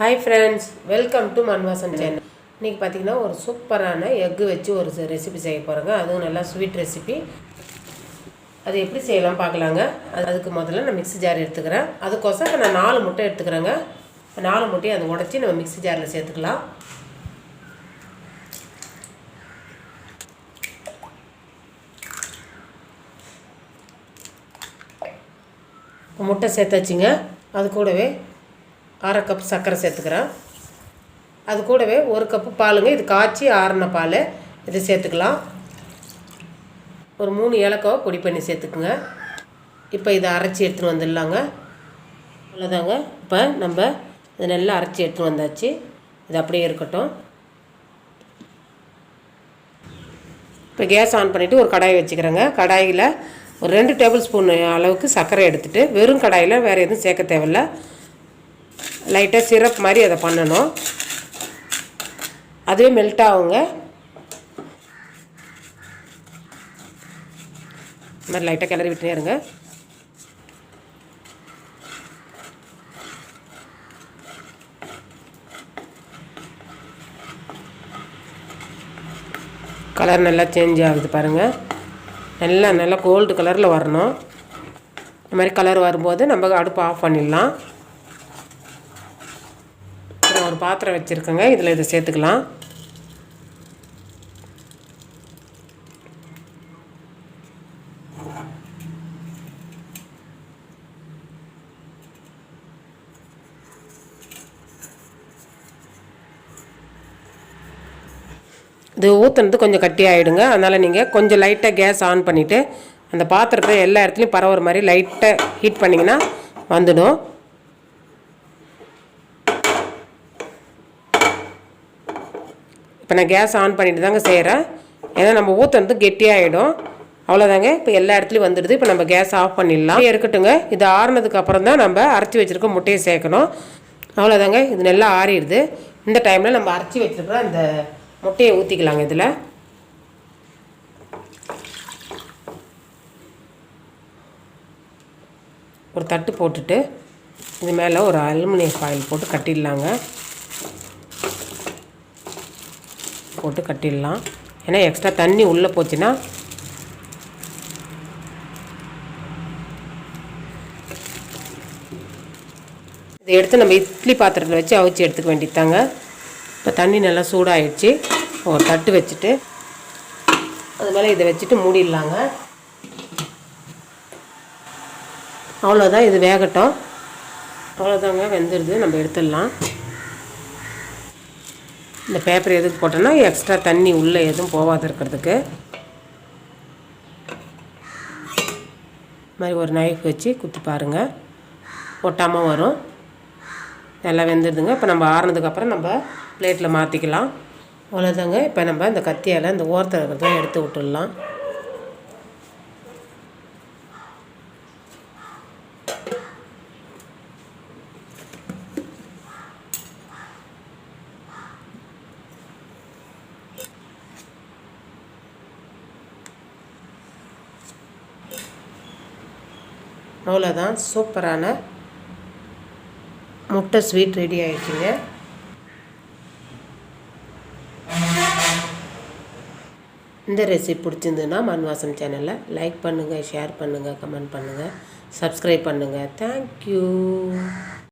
Hi friends welcome to Manvasan channel இன்றைக்கி பார்த்தீங்கன்னா ஒரு சூப்பரான எக்கு வச்சு ஒரு ரெசிபி செய்ய போகிறோங்க அதுவும் நல்லா ஸ்வீட் ரெசிபி அது எப்படி செய்யலாம் பார்க்கலாங்க அது அதுக்கு முதல்ல நான் மிக்ஸி ஜார் எடுத்துக்கிறேன். அதுக்கோசரம் நான் நாலு முட்டை எடுத்துக்கிறேங்க. நாலு முட்டையை அதை உடச்சி நம்ம மிக்ஸி ஜாரில் சேர்த்துக்கலாம். முட்டை சேர்த்தாச்சுங்க. அது கூடவே அரை கப் சர்க்கரை சேர்த்துக்கிறேன். அது கூடவே ஒரு கப்பு பாலுங்க இது காய்ச்சி ஆறின பால் இதை சேர்த்துக்கலாம். ஒரு மூணு ஏலக்காவை பொடி பண்ணி சேர்த்துக்குங்க. இப்போ இதை அரைச்சி எடுத்துகிட்டு வந்துடலாங்க. அவ்வளோதாங்க இப்போ நம்ம இதை நல்லா அரைச்சி எடுத்துகிட்டு வந்தாச்சு. இது அப்படியே இருக்கட்டும். இப்போ கேஸ் ஆன் பண்ணிவிட்டு ஒரு கடாய் வச்சுக்கிறேங்க. கடாயில் ஒரு ரெண்டு டேபிள் ஸ்பூன் அளவுக்கு சர்க்கரை எடுத்துகிட்டு வெறும் கடாயில் வேறு எதுவும் சேர்க்க தேவையில்ல. லைட்டாக சிரப் மாதிரி அதை பண்ணணும். அதுவே மெல்ட் ஆகுங்க. இந்த மாதிரி லைட்டாக கிளறி விட்டுனே இருங்க. கலர் நல்லா சேஞ்ச் ஆகுது பாருங்கள் நல்லா நல்லா கோல்டு கலரில் வரணும். இந்த மாதிரி கலர் வரும்போது நம்ம அடுப்பு ஆஃப் பண்ணிடலாம். அப்புறம் ஒரு பாத்திரம் வச்சுருக்கேங்க. இதில் இதை சேர்த்துக்கலாம். இது ஊற்றுனது கொஞ்சம் கட்டி ஆகிடுங்க அதனால் நீங்கள் கொஞ்சம் லைட்டாக கேஸ் ஆன் பண்ணிவிட்டு அந்த பாத்திரத்தை எல்லா இடத்துலையும் பரவுற மாதிரி லைட்டாக ஹீட் பண்ணிங்கன்னா வந்துடும். இப்போ நான் கேஸ் ஆன் பண்ணிட்டு தாங்க செய்கிறேன். ஏன்னா நம்ம ஊற்றுனது கெட்டியாகிடும் அவ்வளோதாங்க. இப்போ எல்லா இடத்துலையும் வந்துடுது. இப்போ நம்ம கேஸ் ஆஃப் பண்ணிடலாம். இருக்கட்டுங்க இது ஆறுனதுக்கு அப்புறம் தான் நம்ம அரைச்சி வச்சுருக்க முட்டையை சேர்க்கணும். அவ்வளோதாங்க. இது நல்லா ஆறிடுது. இந்த டைமில் நம்ம அரைச்சி வச்சுருக்கிற அந்த முட்டையை ஊற்றிக்கலாங்க இதில். ஒரு தட்டு போட்டுட்டு இது மேலே ஒரு அலுமினியம் ஃபாயில் போட்டு கட்டிடலாங்க. போட்டு கட்டிடலாம். ஏன்னா எக்ஸ்ட்ரா தண்ணி உள்ளே போச்சுன்னா இதை எடுத்து நம்ம இட்லி பாத்திரத்தில் வச்சு அவிச்சு எடுத்துக்க வேண்டியதாங்க இப்போ தண்ணி நல்லா சூடாகிடுச்சு ஒரு தட்டு வச்சுட்டு அது மேலே இதை வச்சுட்டு மூடிடலாங்க. அவ்வளோதான் இது வேகட்டும். அவ்வளோதாங்க வெந்துடுது நம்ம எடுத்துடலாம். இந்த பேப்பர் எதுக்கு போட்டோன்னா எக்ஸ்ட்ரா தண்ணி உள்ளே எதுவும் போகாத இருக்கிறதுக்கு. மாதிரி ஒரு நைஃப் வச்சு குத்தி பாருங்கள் ஒட்டாமல் வரும். நல்லா வெந்துடுதுங்க. இப்போ நம்ம ஆறுனதுக்கப்புறம் நம்ம பிளேட்டில் மாற்றிக்கலாம் அவ்வளோதாங்க இப்போ நம்ம இந்த கத்தியால் இந்த ஓரத்தில் இருக்கிறத எடுத்து விட்டுடலாம். அவ்வளோதான் சூப்பரான முட்டை ஸ்வீட் ரெடி ஆகிடுச்சிங்க இந்த ரெசிபி பிடிச்சிருந்ததுன்னா மண்வாசன் சேனலை லைக் பண்ணுங்கள் ஷேர் பண்ணுங்கள் கமெண்ட் பண்ணுங்கள் சப்ஸ்கிரைப் பண்ணுங்கள் தேங்க்யூ